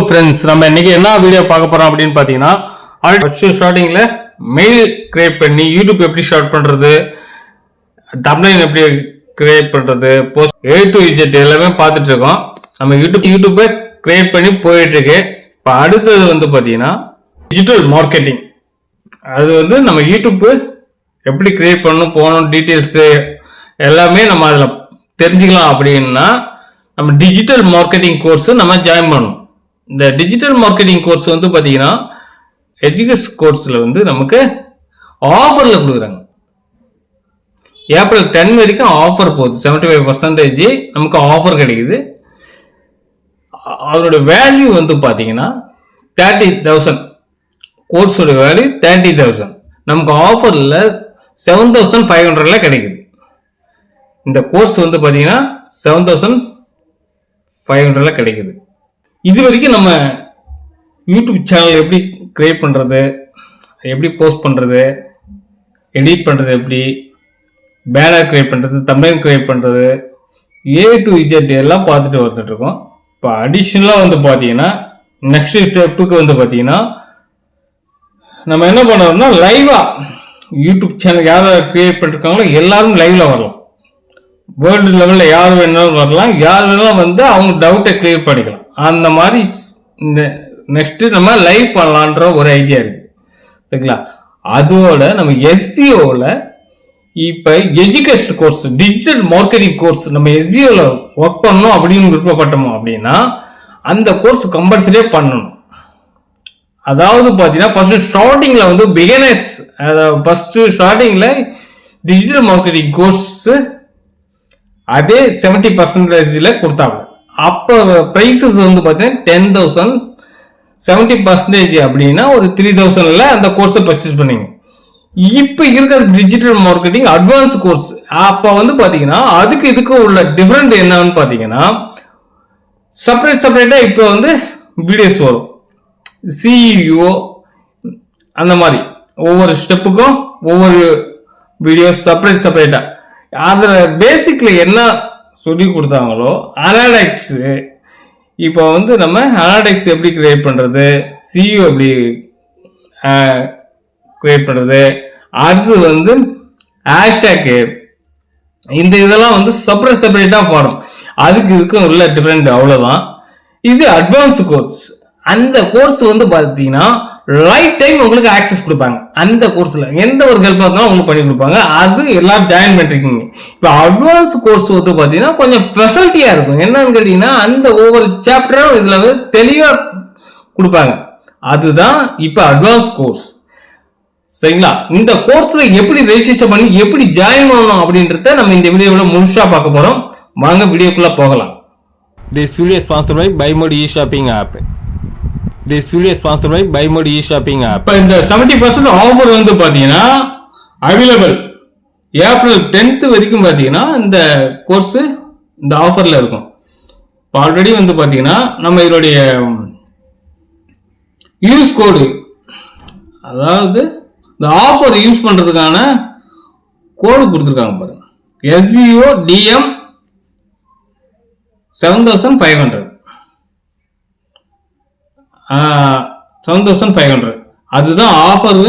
Friends நம்ம இன்னைக்கு என்ன வீடியோ பார்க்க போறோம் அப்படின்னு பார்த்தீங்கன்னா ஃபர்ஸ்ட் ஸ்டார்டிங்ல மெயில் கிரியேட் பண்ணி யூடியூப் எப்படி ஸ்டார்ட் பண்றது தம்ப்ளைன் எப்படி கிரியேட் பண்றது போஸ்ட் ஏ டு இஜெட் எல்லாமே பார்த்துட்டு இருக்கோம். நம்ம யூடியூப் யூடியூப்பை கிரியேட் பண்ணி போயிட்டு இருக்கு. இப்போ அடுத்தது வந்து பார்த்தீங்கன்னா டிஜிட்டல் மார்க்கெட்டிங் அது வந்து நம்ம யூடியூப்பு எப்படி கிரியேட் பண்ணணும் போகணும் டீட்டெயில்ஸு எல்லாமே நம்ம அதில் தெரிஞ்சுக்கலாம் அப்படின்னா நம்ம டிஜிட்டல் மார்க்கெட்டிங் கோர்ஸ் நம்ம ஜாயின் பண்ணணும். இந்த டிஜிட்டல் மார்க்கெட்டிங் கோர்ஸ் வந்து பார்த்தீங்கன்னா எஜுகேஷ் கோர்ஸில் வந்து நமக்கு ஆஃபரில் கொடுக்குறாங்க. ஏப்ரல் டென் வரைக்கும் ஆஃபர் போகுது. செவன்டி ஃபைவ் பர்சன்டேஜ் நமக்கு ஆஃபர் கிடைக்குது. அதோட வேல்யூ வந்து பார்த்தீங்கன்னா தேர்ட்டி தௌசண்ட் கோர்ஸோட வேல்யூ தேர்ட்டி தௌசண்ட் நமக்கு ஆஃபரில் செவன் தௌசண்ட் ஃபைவ் ஹண்ட்ரட்ல கிடைக்குது. இந்த கோர்ஸ் வந்து பார்த்தீங்கன்னா செவன் தௌசண்ட் ஃபைவ் ஹண்ட்ரட்ல கிடைக்குது. இது வரைக்கும் நம்ம யூடியூப் சேனல் எப்படி கிரியேட் பண்ணுறது எப்படி போஸ்ட் பண்ணுறது எடிட் பண்ணுறது எப்படி பேனர் கிரியேட் பண்ணுறது தமிழ் கிரியேட் பண்ணுறது ஏ டு இஜெட் எல்லாம் பார்த்துட்டு வந்துட்டுருக்கோம். இப்போ அடிஷ்னலாக வந்து பார்த்தீங்கன்னா நெக்ஸ்ட் ஸ்டெப்புக்கு வந்து பார்த்தீங்கன்னா நம்ம என்ன பண்ணுறோம்னா லைவாக யூடியூப் சேனல் யார் கிரியேட் பண்ணிருக்காங்களோ எல்லாரும் லைவ்ல வரலாம். வேர்ல்டு லெவலில் யார் வேணாலும் வரலாம். யார் வேணாலும் வந்து அவங்க டவுட்டை கிளியர் பண்ணிக்கலாம். அந்த மாதிரி நெக்ஸ்ட் நம்ம லைவ் பண்ணலான்ற ஒரு ஐடியா இருக்கு. சரிங்களா? அதோட நம்ம எஸ்பிஓவில் இப்போ education course digital marketing course நம்ம எஸ்பிஓவில் ஒர்க் பண்ணணும் அப்படின்னு விருப்பப்பட்டோம் அப்படின்னா அந்த கோர்ஸ் கம்பல்சரியே பண்ணணும். அதாவது பார்த்தீங்கன்னா ஃபர்ஸ்ட் ஸ்டார்டிங்கில் வந்து பிகினர்ஸ் ஃபர்ஸ்ட் ஸ்டார்டிங்கில் டிஜிட்டல் மார்க்கெட்டிங் கோர்ஸ் அதே செவன்டி பர்சன்டேஜில் கொடுத்தாங்க. அப்போ ப்ரைஸஸ் வந்து பார்த்தீங்கன்னா டென் தௌசண்ட் செவன்ட்டி பர்சன்டேஜ் அப்படின்னா ஒரு த்ரீ தௌசண்டில் அந்த கோர்ஸை பர்ச்சேஸ் பண்ணிங்க. இப்போ இருக்கிற டிஜிட்டல் மார்க்கெட்டிங் அட்வான்ஸ் கோர்ஸ் அப்போ வந்து பார்த்தீங்கன்னா அதுக்கு இதுக்கு உள்ள டிஃப்ரெண்ட் என்னன்னு பார்த்தீங்கன்னா செப்பரேட் செப்பரேட்டாக இப்போ வந்து வீடியோஸ் வரும். சிஇஓ அந்த மாதிரி. ஒவ்வொரு ஸ்டெப்புக்கும் ஒவ்வொரு வீடியோஸ் செப்பரேட் செப்பரேட்டாக அதில் பேசிக்கில் என்ன சொல்லி கொடுத்தாங்களோ அனாலிக்ஸ் இப்போ வந்து நம்ம அனாடெக்ஸ் எப்படி கிரியேட் பண்ணுறது சியூ எப்படி கிரியேட் பண்ணுறது அடுத்து வந்து ஹேஷ்டேக்கு இந்த இதெல்லாம் வந்து செப்பரேட் செப்பரேட்டாக பாடம் அதுக்கு இதுக்கும் உள்ள டிஃப்ரெண்ட் அவ்வளோதான் இது அட்வான்ஸ் கோர்ஸ் அந்த கோர்ஸ் வந்து பார்த்தீங்கன்னா லைஃப் டைம் உங்களுக்கு ஆக்சஸ் கொடுப்பாங்க. அந்த கோர்ஸில் எந்த ஒரு ஹெல்ப் இருந்தாலும் உங்களுக்கு பண்ணி கொடுப்பாங்க. அது எல்லாரும் ஜாயின் பண்ணிருக்கீங்க. இப்போ அட்வான்ஸ் கோர்ஸ் வந்து பார்த்தீங்கன்னா கொஞ்சம் ஃபெசிலிட்டியாக இருக்கும். என்னன்னு கேட்டிங்கன்னா அந்த ஒவ்வொரு சாப்டரும் இதில் வந்து தெளிவாக கொடுப்பாங்க. அதுதான் இப்போ அட்வான்ஸ் கோர்ஸ் சரிங்களா? இந்த கோர்ஸில் எப்படி ரெஜிஸ்டர் பண்ணி எப்படி ஜாயின் பண்ணணும் அப்படின்றத நம்ம இந்த வீடியோவில் முழுசாக பார்க்க போகிறோம் வாங்க வீடியோக்குள்ளே போகலாம். This video sponsor by பைமோடி e shopping app this video sponsor by பைமோட் e shopping app இப்போ இந்த செவன்டி பர்சன்ட் ஆஃபர் வந்து பார்த்தீங்கன்னா அவைலபிள் ஏப்ரல் டென்த்து வரைக்கும் பார்த்தீங்கன்னா இந்த கோர்ஸு இந்த ஆஃபரில் இருக்கும். இப்போ ஆல்ரெடி வந்து பார்த்தீங்கன்னா நம்ம இதனுடைய யூஸ் கோடு அதாவது இந்த ஆஃபர் யூஸ் பண்ணுறதுக்கான கோடு கொடுத்துருக்காங்க பாருங்க. SPO DM seven thousand five hundred seven thousand five hundred அதுதான் ஆஃபர்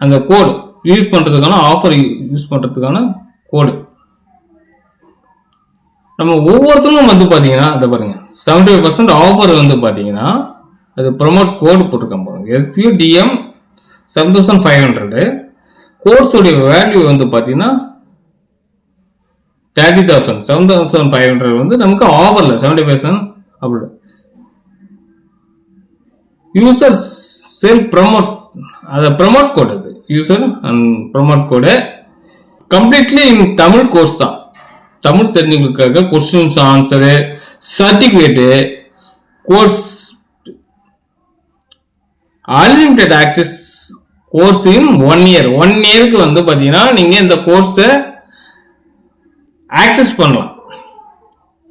அந்த கோடு யூஸ் பண்ணுறதுக்கான ஆஃபர் யூஸ் பண்ணுறதுக்கான கோடு நம்ம ஒவ்வொருத்தரும் வந்து பார்த்தீங்கன்னா அதை பாருங்க. செவன்டி ஃபைவ் பர்சன்ட் ஆஃபர் வந்து பார்த்தீங்கன்னா அது ப்ரொமோட் கோடு போட்டிருக்கான் பாருங்க. SPU DM seven thousand five hundred கோர்ஸுடைய value வந்து பார்த்தீங்கன்னா thirty thousand seven thousand five hundred வந்து நமக்கு ஆஃபரில் செவன்டி பர்சன்ட் அப்படி யூசர் செல் ப்ரமோட் அதை ப்ரமோட் கோட் அது. User and promote code completely in Tamil course தான். Tamil தெரிஞ்சவங்களுக்காக questions answer certificate course unlimited access course in one year one இயருக்கு வந்து பார்த்தீங்கன்னா நீங்கள் இந்த கோர்ஸை ஆக்சஸ் பண்ணலாம்.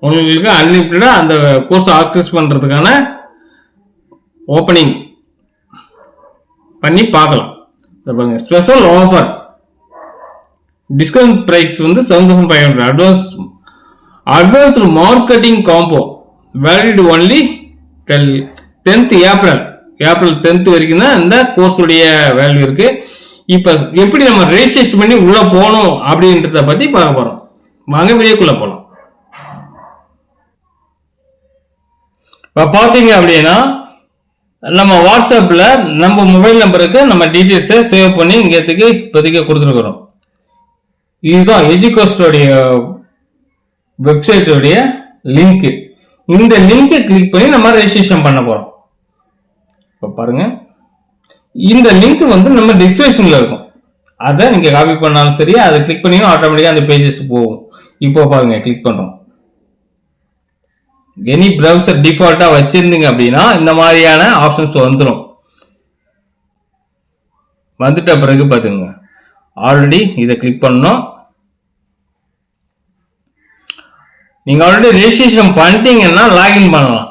உங்களுக்கு அன்லிமிட்டடாக அந்த கோர்ஸ் ஆக்சஸ் பண்ணுறதுக்கான ஓப்பனிங் பண்ணி பார்க்கலாம். பாருங்க. ஸ்பெஷல் ஆஃபர் டிஸ்கவுண்ட் ப்ரைஸ் வந்து seven thousand five hundred advance advanced marketing combo valid only till tenth April April tenth வரைக்கும் தான் இந்த கோர்ஸுடைய வேல்யூ இருக்கு. இப்போ எப்படி நம்ம ரெஜிஸ்ட்ரேஷன் பண்ணி உள்ள போகணும் அப்படின்றத பத்தி பார்க்க போறோம். வாங்க வீடியோக்குள்ள போகலாம் இப்போ பார்த்தீங்க அப்படின்னா நம்ம வாட்ஸ்அப்பில் நம்ம மொபைல் நம்பருக்கு நம்ம டீட்டெயில்ஸை சேவ் பண்ணி இங்கேத்துக்கு இப்போதைக்கு கொடுத்துருக்குறோம். இதுதான் எஜுகோஸ்டோடைய வெப்சைட்டோடைய லிங்க்கு இந்த லிங்கை கிளிக் பண்ணி நம்ம ரெஜிஸ்ட்ரேஷன் பண்ண போகிறோம் இப்போ பாருங்கள் இந்த லிங்க் வந்து நம்ம டிஸ்கிரிப்ஷனில் இருக்கும். அதை நீங்கள் காப்பி பண்ணாலும் சரி அதை கிளிக் பண்ணியும் ஆட்டோமேட்டிக்காக அந்த பேஜஸ் போகும். இப்போ பாருங்கள் கிளிக் பண்ணுறோம் எனி ப்ரௌசர் டிஃபால்ட்டா வச்சிருந்தீங்க அப்படின்னா இந்த மாதிரியான ஆப்ஷன்ஸ் வந்துடும் வந்துட்ட பிறகு பாத்துங்க ஆல்ரெடி இதை கிளிக் பண்ணோம். நீங்க ஆல்ரெடி ரெஜிஸ்ட்ரேஷன் பண்ணிட்டீங்கன்னா லாகின் பண்ணலாம்.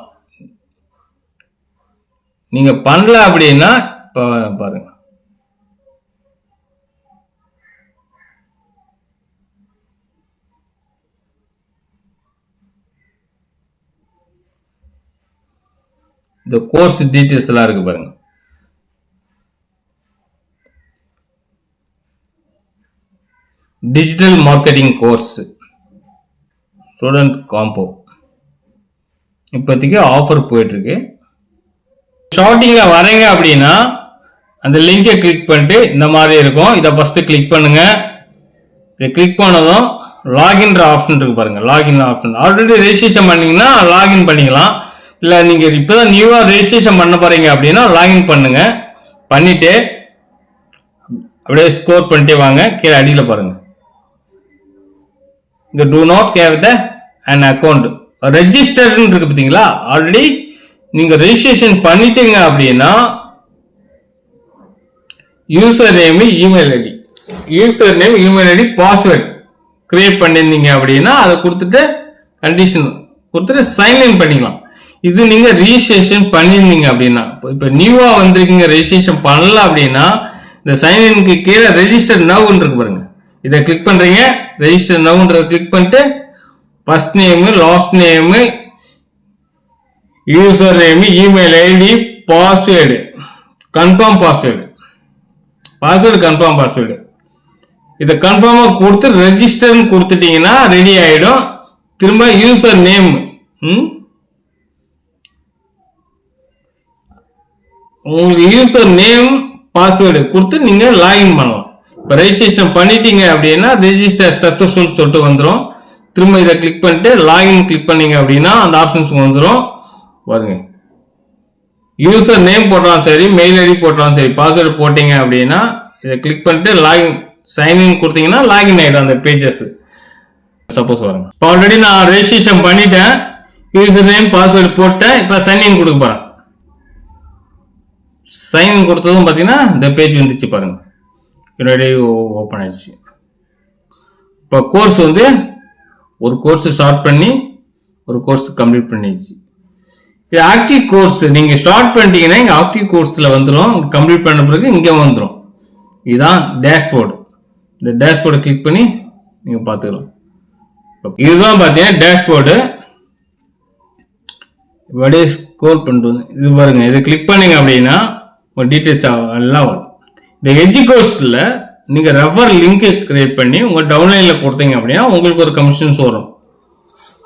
நீங்க பண்ணல அப்படின்னா இப்போ பாருங்க. இந்த கோர்ஸ் டீட்டெயில்ஸ் எல்லாம் இருக்கு பாருங்க. Digital marketing course student combo இப்போதைக்கு ஆஃபர் போயிட்டுருக்கு. ஷார்டிங்கில் வரீங்க அப்படின்னா அந்த லிங்கை கிளிக் பண்ணிட்டு இந்த மாதிரி இருக்கும். இதை ஃபஸ்ட்டு கிளிக் பண்ணுங்கள் இதை கிளிக் பண்ணதும் லாகின்ற ஆப்ஷன் இருக்கு பாருங்கள் லாகின் ஆப்ஷன் ஆல்ரெடி ரெஜிஸ்ட்ரேஷன் பண்ணிங்கன்னா லாகின் பண்ணிக்கலாம். இல்லை நீங்கள் இப்போ தான் நியூவாக ரெஜிஸ்ட்ரேஷன் பண்ண போகிறீங்க அப்படின்னா லாகின் பண்ணுங்க. பண்ணிவிட்டு அப்படியே ஸ்கோர் பண்ணிட்டே வாங்க. கீழே அடியில் பாருங்கள் இந்த do not have the an account ரெஜிஸ்டர்னு இருக்கு பார்த்தீங்களா? ஆல்ரெடி நீங்கள் ரெஜிஸ்ட்ரேஷன் பண்ணிட்டீங்க அப்படின்னா user name email ID user name email ID password create பண்ணியிருந்தீங்க அப்படின்னா அதை கொடுத்துட்டு கண்டிஷன் கொடுத்துட்டு சைன்லைன் பண்ணிக்கலாம். இது நீங்க ரெஜிஸ்ட்ரேஷன் பண்ணியிருந்தீங்க அப்படின்னா இப்போ நியூவா வந்திருக்கீங்க ரெஜிஸ்ட்ரேஷன் பண்ணல அப்படின்னா இந்த சைன்இனுக்கு கீழே ரெஜிஸ்டர் நவ்னு இருக்கு பாருங்க. இதை கிளிக் பண்றீங்க ரெஜிஸ்டர் நவ்ன்றதை கிளிக் பண்ணிட்டு first name last name user name email ID password confirm password password confirm password இதை கன்ஃபார்மாக கொடுத்து ரெஜிஸ்டர்னு கொடுத்துட்டீங்கன்னா ரெடி ஆகிடும் திரும்ப யூசர் நேம் ம்? உங்களுக்கு யூசர் நேம் பாஸ்வேர்டு கொடுத்து நீங்கள் லாகின் பண்ணலாம். இப்போ ரெஜிஸ்ட்ரேஷன் பண்ணிட்டீங்க அப்படின்னா ரெஜிஸ்டர் சக்ஸஸ்ஃபுல் சொல்லிட்டு வந்துடும் திரும்ப இதை கிளிக் பண்ணிட்டு லாகின் கிளிக் பண்ணீங்க அப்படின்னா அந்த ஆப்ஷன்ஸ் வந்துடும் பாருங்க. யூசர் நேம் போட்டாலும் சரி மெயில் ஐடி போட்டாலும் சரி பாஸ்வேர்டு போட்டீங்க அப்படின்னா இதை கிளிக் பண்ணிட்டு லாகின் சைன்இன் கொடுத்தீங்கன்னா லாகின் ஆகிடும் அந்த பேஜஸ் சப்போஸ் வருங்க இப்போ ஆல்ரெடி நான் ரெஜிஸ்ட்ரேஷன் பண்ணிட்டேன். யூசர் நேம் பாஸ்வேர்டு போட்டேன். இப்போ சைன்இன் கொடுக்க போகிறேன் சைன் கொடுத்ததும் பார்த்தீங்கன்னா இந்த பேஜ் வந்துச்சு பாருங்க. என்னுடைய ஓப்பன் ஆயிடுச்சு. இப்போ கோர்ஸ் வந்து ஒரு கோர்ஸ் ஸ்டார்ட் பண்ணி ஒரு கோர்ஸ் கம்ப்ளீட் பண்ணிடுச்சு. இது ஆக்டிவ் கோர்ஸ் நீங்கள் ஸ்டார்ட் பண்ணிட்டீங்கன்னா இங்கே ஆக்டிவ் கோர்ஸில் வந்துடும் கம்ப்ளீட் பண்ண பிறகு இங்கே வந்துடும் இதுதான் டேஷ்போர்டு இந்த டேஷ்போர்டை கிளிக் பண்ணி நீங்கள் பார்த்துக்கலாம். இதுதான் பார்த்தீங்கன்னா டேஷ்போர்டு இப்படியே ஸ்கோர் பண்ணிட்டு வந்து இது பாருங்க இதை கிளிக் பண்ணீங்க அப்படின்னா ஒரு டீட்டெயில்ஸ் எல்லாம் வரும். இந்த எஜ்ஜி கோர்ஸில் நீங்கள் ரெஃபர் லிங்க்கு கிரியேட் பண்ணி உங்கள் டவுன்லைனில் கொடுத்தீங்க அப்படின்னா உங்களுக்கு ஒரு கமிஷன்ஸ் வரும்.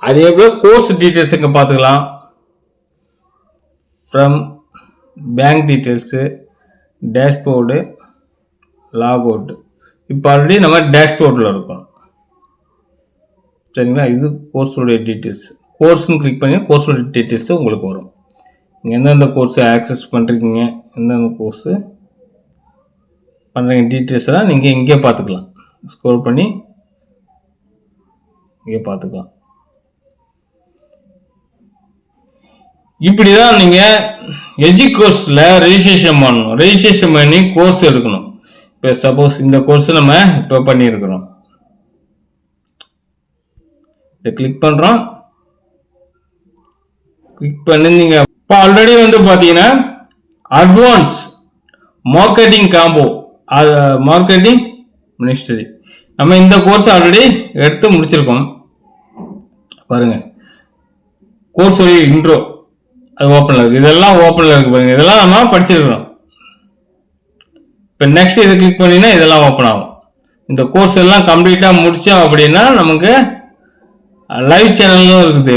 அதே போல் கோர்ஸ் டீட்டெயில்ஸ் இங்கே பார்த்துக்கலாம். From bank details dashboard log out இப்போ ஆல்ரெடி நம்ம டேஷ்போர்டில் இருக்கோம். சரிங்களா? இது கோர்ஸோடைய டீட்டெயில்ஸ் கோர்ஸ்னு கிளிக் பண்ணி கோர்ஸோடைய டீட்டெயில்ஸு உங்களுக்கு வரும். நீங்கள் எந்தெந்த கோர்ஸை ஆக்சஸ் பண்ணுறீங்க எந்தெந்த கோர்ஸு பண்ணுறீங்க டீட்டெயில்ஸ் எல்லாம் நீங்கள் இங்கே பார்த்துக்கலாம். ஸ்கோர் பண்ணி இங்கே பார்த்துக்கலாம். இப்படி தான் நீங்கள் எஜி கோர்ஸில் ரெஜிஸ்ட்ரேஷன் பண்ணணும். ரெஜிஸ்ட்ரேஷன் பண்ணி கோர்ஸ் எடுக்கணும். இப்போ சப்போஸ் இந்த கோர்ஸ் நம்ம இப்போ பண்ணியிருக்கிறோம். இதை கிளிக் பண்ணுறோம் கிளிக் பண்ணி நீங்கள் இப்போ ஆல்ரெடி வந்து பார்த்தீங்கன்னா அட்வான்ஸ் மார்க்கெட்டிங் காம்போ அது மார்க்கெட்டிங் மினிஸ்ட்ரி நம்ம இந்த கோர்ஸ் ஆல்ரெடி எடுத்து முடிச்சிருக்கோம். பாருங்க. கோர்ஸோடைய இன்ட்ரோ அது ஓப்பனில் இருக்குது இதெல்லாம் ஓப்பனில் இருக்கு பாருங்க. இதெல்லாம் நம்ம படிச்சிருக்கிறோம். இப்போ நெக்ஸ்ட் இதை கிளிக் பண்ணினா இதெல்லாம் ஓப்பன் ஆகும். இந்த கோர்ஸ் எல்லாம் கம்ப்ளீட்டாக முடித்தோம் அப்படின்னா நமக்கு லைவ் சேனலும் இருக்குது.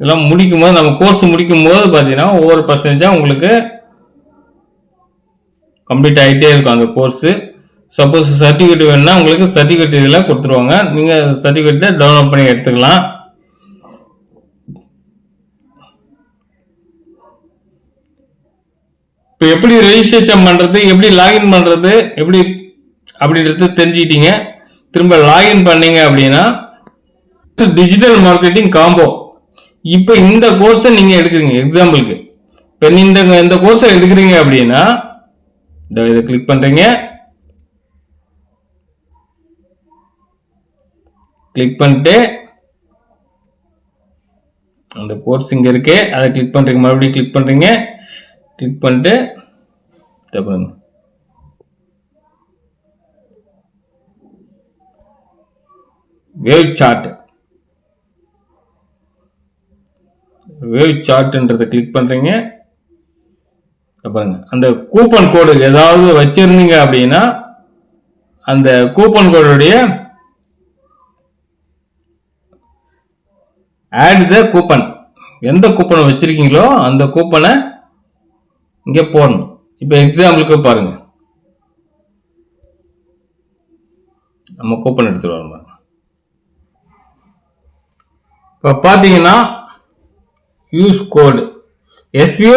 இதெல்லாம் முடிக்கும் போது நம்ம கோர்ஸ் முடிக்கும் போது பார்த்தீங்கன்னா ஒவ்வொரு பர்சன்டேஜாக உங்களுக்கு கம்ப்ளீட் ஆகிட்டே இருக்கும் அந்த கோர்ஸு சப்போஸ் சர்டிஃபிகேட் வேணும்னா உங்களுக்கு சர்டிஃபிகேட் இதெல்லாம் கொடுத்துருவாங்க. நீங்கள் சர்டிஃபிகேட்டை டவுன்லோட் பண்ணி எடுத்துக்கலாம். இப்போ எப்படி ரெஜிஸ்ட்ரேஷன் பண்ணுறது எப்படி லாகின் பண்ணுறது எப்படி அப்படின்றது தெரிஞ்சுக்கிட்டீங்க. திரும்ப லாகின் பண்ணீங்க அப்படின்னா டிஜிட்டல் மார்க்கெட்டிங் காம்போ இப்போ இந்த கோர்ஸை நீங்கள் எடுக்கிறீங்க எக்ஸாம்பிளுக்கு இப்போ இந்த இந்த கோர்ஸை எடுக்கிறீங்க அப்படின்னா இதை கிளிக் பண்ணுறீங்க கிளிக் பண்ணிட்டு அந்த கோர்ஸ் இங்கே இருக்கு. அதை கிளிக் பண்ணுறீங்க மறுபடியும் கிளிக் பண்ணுறீங்க கிளிக் பண்ணிட்டு பாருங்க. வேவ் சார்ட் வேவ் சார்ட்ன்றதை கிளிக் பண்ணுறீங்க பாருங்க. அந்த கூப்பன் கோடு ஏதாவது வச்சிருந்தீங்க அப்படின்னா அந்த கூப்பன் கோடுடைய ஆட் த கூப்பன் எந்த கூப்பனை வச்சிருக்கீங்களோ அந்த கூப்பனை இங்கே போடணும். இப்போ எக்ஸாம்பிளுக்கு பாருங்க. நம்ம கூப்பன் எடுத்துகிட்டு வரோம் இப்போ பார்த்தீங்கன்னா use code SPO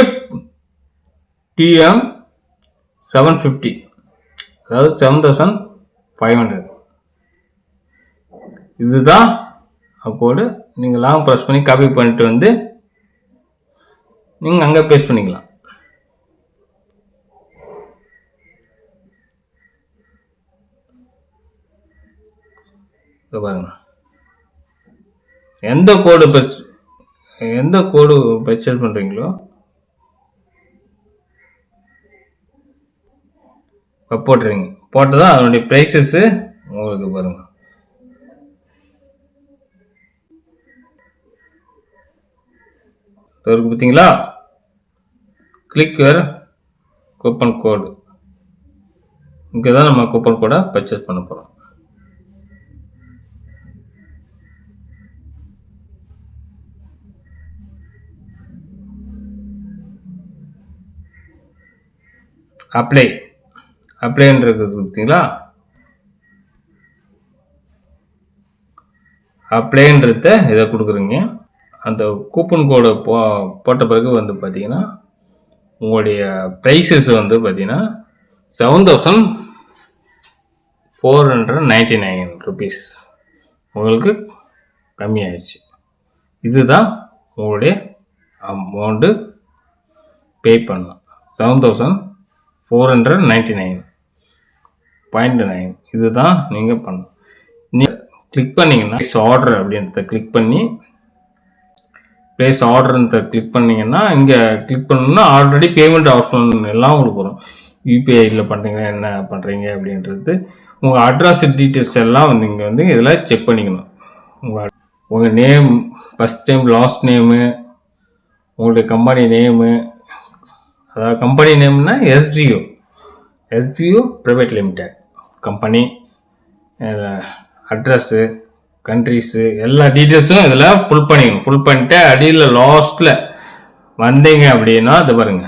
DM seven fifty அதாவது செவன் தௌசண்ட் ஃபைவ் ஹண்ட்ரட் இதுதான் கோடு நீங்கள் லாங் ப்ரெஸ் பண்ணி காப்பி பண்ணிட்டு வந்து நீங்கள் அங்கே பேஸ்ட் பண்ணிக்கலாம். பாருங்க. எந்த கோடு பெஸ்ட் எந்த கோடு பர்ச்சேஸ் பண்ணுறீங்களோ போட்டுறீங்க போட்டு தான் அதனுடைய ப்ரைஸஸ்ஸு உங்களுக்கு பாருங்கள் இருக்கு பார்த்தீங்களா கிளிக் யுவர் கூப்பன் கோடு இங்கே தான் நம்ம கூப்பன் கோடை பர்ச்சேஸ் பண்ண போகிறோம் அப்ளை அப்ளைன்றது பார்த்தீங்களா? அப்ளைன்றத இதை கொடுக்குறீங்க. அந்த கூப்பன் கோடை போ போட்ட பிறகு வந்து பார்த்தீங்கன்னா உங்களுடைய ப்ரைஸஸ் வந்து பார்த்தீங்கன்னா seven thousand four hundred ninety nine rupees உங்களுக்கு கம்மியாயிடுச்சு. இதுதான் உங்களுடைய அமௌண்ட்டு பே பண்ணலாம் seven thousand four hundred ninety nine point nine இதுதான் நீங்கள் பண்ணணும். நீங்கள் கிளிக் பண்ணிங்கன்னா ப்ளேஸ் ஆர்டர் அப்படின்றத கிளிக் பண்ணி ப்ளேஸ் ஆர்டர்ன்றத கிளிக் பண்ணிங்கன்னா இங்கே கிளிக் பண்ணணும்னா ஆல்ரெடி பேமெண்ட் ஆப்ஷன் எல்லாம் உங்களுக்கு வரும். யூபிஐயில் பண்ணுறீங்க என்ன பண்ணுறீங்க அப்படின்றது உங்கள் அட்ரஸ் டீட்டெயில்ஸ் எல்லாம் வந்து இங்கே வந்து இதில் செக் பண்ணிக்கணும். உங்கள் உங்கள் name first time last name உங்களுடைய கம்பெனி நேமு அதாவது company நேம்னா SPO SPO private limited company address countries எல்லா டீட்டெயில்ஸும் இதில் ஃபுல் பண்ணிக்கணும். ஃபுல் பண்ணிட்டு அடியில் லாஸ்ட்டில் வந்தீங்க அப்படின்னா இது பாருங்க.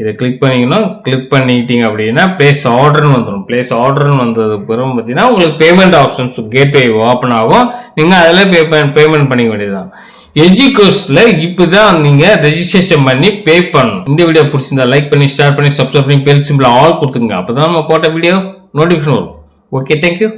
இதை கிளிக் பண்ணிக்கணும். கிளிக் பண்ணிக்கிட்டீங்க அப்படின்னா பிளேஸ் ஆர்டர்னு வந்துடும் பிளேஸ் ஆர்டர்னு வந்ததுக்கு பிறகு பார்த்தீங்கன்னா உங்களுக்கு பேமெண்ட் ஆப்ஷன்ஸ் கேட்வே ஓப்பன் ஆகும். நீங்கள் அதில் பே பேமெண்ட் பண்ணிக்க வேண்டியதுதான். எஜுகோஸ்ல இப்பதான் நீங்க ரெஜிஸ்ட்ரேஷன் பண்ணி பே பண்ணணும். இந்த வீடியோ பிடிச்சிருந்தா லைக் பண்ணி ஷேர் பண்ணி சப்ஸ்கிரைப் பண்ணி பெல் சிம்பிள் ஆல் கொடுத்துங்க அப்பதான் நம்ம போட்ட வீடியோ நோட்டிஃபிகேஷன் வரும். Okay thank you